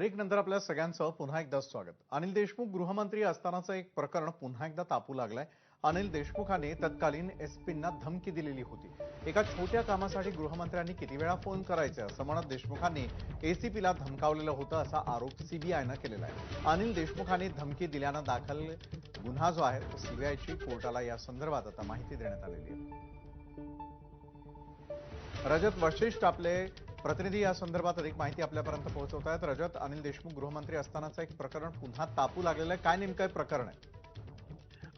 Break नंतर आपल्या सगळ्यांचं पुन्हा एकदा स्वागत. अनिल देशमुख गृहमंत्री असतानाचं एक प्रकरण पुन्हा एकदा तापू लागलंय. अनिल देशमुखाने तत्कालीन एसपींना धमकी दिलेली होती. एका छोट्या कामासाठी गृहमंत्र्यांनी किती वेळा फोन करायचे असं म्हणत देशमुखांनी एसीपीला धमकावलेलं होतं असा आरोप सीबीआयनं केलेला आहे. अनिल देशमुखांनी धमकी दिल्यानं दाखल गुन्हा जो आहे तो सीबीआयची कोर्टाला या संदर्भात आता माहिती देण्यात आलेली आहे. रजत वशिष्ठ आपले प्रतिनिधी या संदर्भात अधिक माहिती आपल्यापर्यंत पोहोचवत आहेत रजत अनिल देशमुख गृहमंत्री असतानाचं एक प्रकरण पुन्हा तापू लागलेलं आहे. काय नेमकं प्रकरण आहे?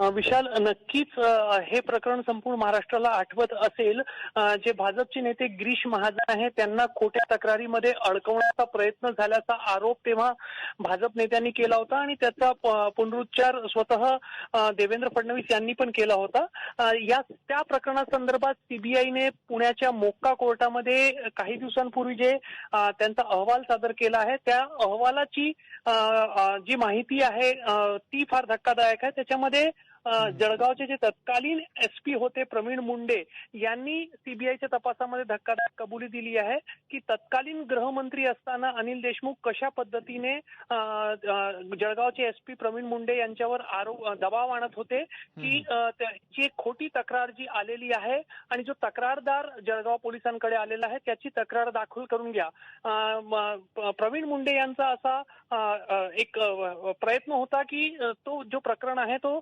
विशाल नक्कीच हे प्रकरण संपूर्ण महाराष्ट्राला आठवत असेल. जे भाजपचे नेते गिरीश महाजन आहे त्यांना खोट्या तक्रारीमध्ये अडकवण्याचा प्रयत्न झाल्याचा आरोप तेव्हा भाजप नेत्यांनी केला होता आणि त्याचा पुनरुच्चार स्वतः देवेंद्र फडणवीस यांनी पण केला होता. या त्या प्रकरणासंदर्भात सीबीआयने पुण्याच्या मोक्का कोर्टामध्ये काही दिवसांपूर्वी जे त्यांचा अहवाल सादर केला आहे त्या अहवालाची जी माहिती आहे ती फार धक्कादायक आहे. त्याच्यामध्ये जळगावचे जे तत्कालीन एसपी होते प्रवीण मुंडे यांनी सीबीआयच्या तपासामध्ये धक्कादायक कबुली दिली आहे की तत्कालीन गृहमंत्री असताना अनिल देशमुख कशा पद्धतीने जळगावचे एसपी प्रवीण मुंडे यांच्यावर आरोप दबाव आणत होते की त्याची एक खोटी तक्रार जी आलेली आहे आणि जो तक्रारदार जळगाव पोलिसांकडे आलेला आहे त्याची तक्रार दाखल करून घ्या. प्रवीण मुंडे यांचा असा एक प्रयत्न होता की तो जो प्रकरण आहे तो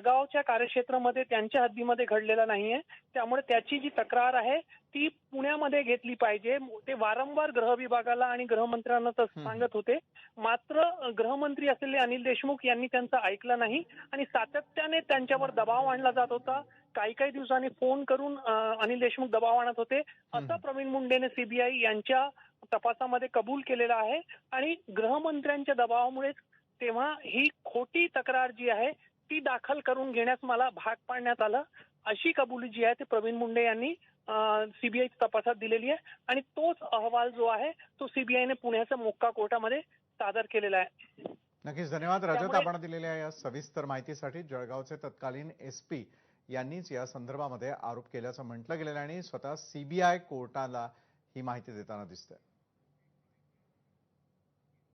जळगावच्या कार्यक्षेत्रामध्ये त्यांच्या हद्दीमध्ये घडलेला नाहीये. त्यामुळे त्याची जी तक्रार आहे ती पुण्यामध्ये घेतली पाहिजे. ते वारंवार गृह विभागाला आणि गृहमंत्र्यांना तसं सांगत होते. मात्र गृहमंत्री असलेले अनिल देशमुख यांनी त्यांचं ऐकलं नाही आणि सातत्याने त्यांच्यावर दबाव आणला जात होता. काही काही दिवसांनी फोन करून अनिल देशमुख दबाव आणत होते. असं प्रवीण मुंडेने सीबीआय यांच्या तपासामध्ये कबूल केलेलं आहे. आणि गृहमंत्र्यांच्या दबावामुळेच तेव्हा ही खोटी तक्रार जी आहे ती दाखल करून घेण्यास मला भाग पाडण्यात आलं. अशी कबुली जी आहे ती प्रवीण मुंडे यांनी सीबीआय तपासात दिलेली आहे. आणि तोच अहवाल जो आहे तो सीबीआयने पुण्याच्या मोक्का कोर्टामध्ये सादर केलेला आहे. नक्कीच धन्यवाद. रजत आपण दिलेल्या या सविस्तर माहितीसाठी जळगावचे तत्कालीन एसपी यांनीच या संदर्भामध्ये आरोप केल्याचं म्हटलं गेलेलं आणि स्वतः सीबीआय कोर्टाला ही माहिती देताना दिसतंय.